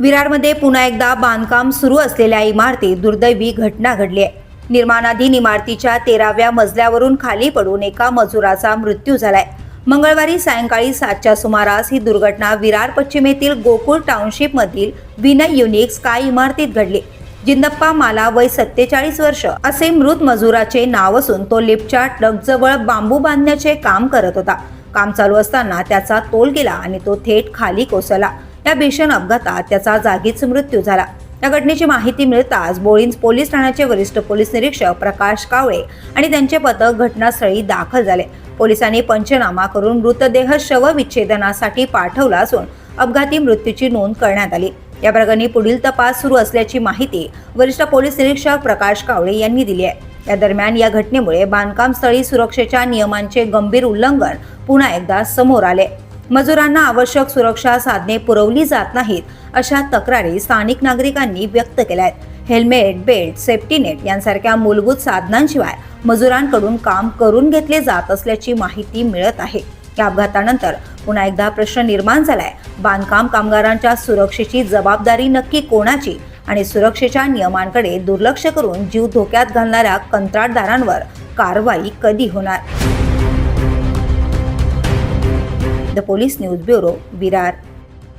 विरारमध्ये पुन्हा एकदा बांधकाम सुरू असलेल्या इमारतीत दुर्दैवी घटना घडली आहे. निर्माणाधीन इमारतीच्या तेराव्या मजल्यावरून खाली पडून एका मजुराचा मृत्यू झालाय. मंगळवारी सायंकाळी सातच्या सुमारास ही दुर्घटना विरार पश्चिमेतील गोकुळ टाउनशिप मधील विनय युनिक स्काय इमारतीत घडली. जिंदप्पा माला वय सत्तेचाळीस वर्ष असे मृत मजुराचे नाव असून तो लिफ्टच्या ट्रकजवळ बांबू बांधण्याचे काम करत होता. काम चालू असताना त्याचा तोल गेला आणि तो थेट खाली कोसळला. या भीषण अपघातात त्याचा जागीच मृत्यू झाला. या घटनेची माहिती मिळताच बोळींज पोलीस ठाण्याचे वरिष्ठ पोलीस निरीक्षक प्रकाश कावळे आणि त्यांचे पथक घटनास्थळी दाखल झाले. पोलिसांनी पंचनामा करून मृतदेह शवविच्छेदनासाठी पाठवला असून अपघाती मृत्यूची नोंद करण्यात आली. या प्रकरणी पुढील तपास सुरू असल्याची माहिती वरिष्ठ पोलीस निरीक्षक प्रकाश कावळे यांनी दिली आहे. या दरम्यान या घटनेमुळे बांधकाम स्थळी सुरक्षेच्या नियमांचे गंभीर उल्लंघन पुन्हा एकदा समोर आले. मजुरांना आवश्यक सुरक्षा साधने पुरवली जात नाहीत अशा तक्रारी स्थानिक नागरिकांनी व्यक्त केल्या आहेत. हेल्मेट बेल्ट सेफ्टी नेट यांसारख्या मूलभूत साधनांशिवाय मजुरांकडून काम करून घेतले जात असल्याची माहिती मिळत आहे. या अपघातानंतर पुन्हा एकदा प्रश्न निर्माण झालाय. बांधकाम कामगारांच्या सुरक्षेची जबाबदारी नक्की कोणाची आणि सुरक्षेच्या नियमांकडे दुर्लक्ष करून जीव धोक्यात घालणाऱ्या कंत्राटदारांवर कारवाई कधी होणार? The police news bureau Virar.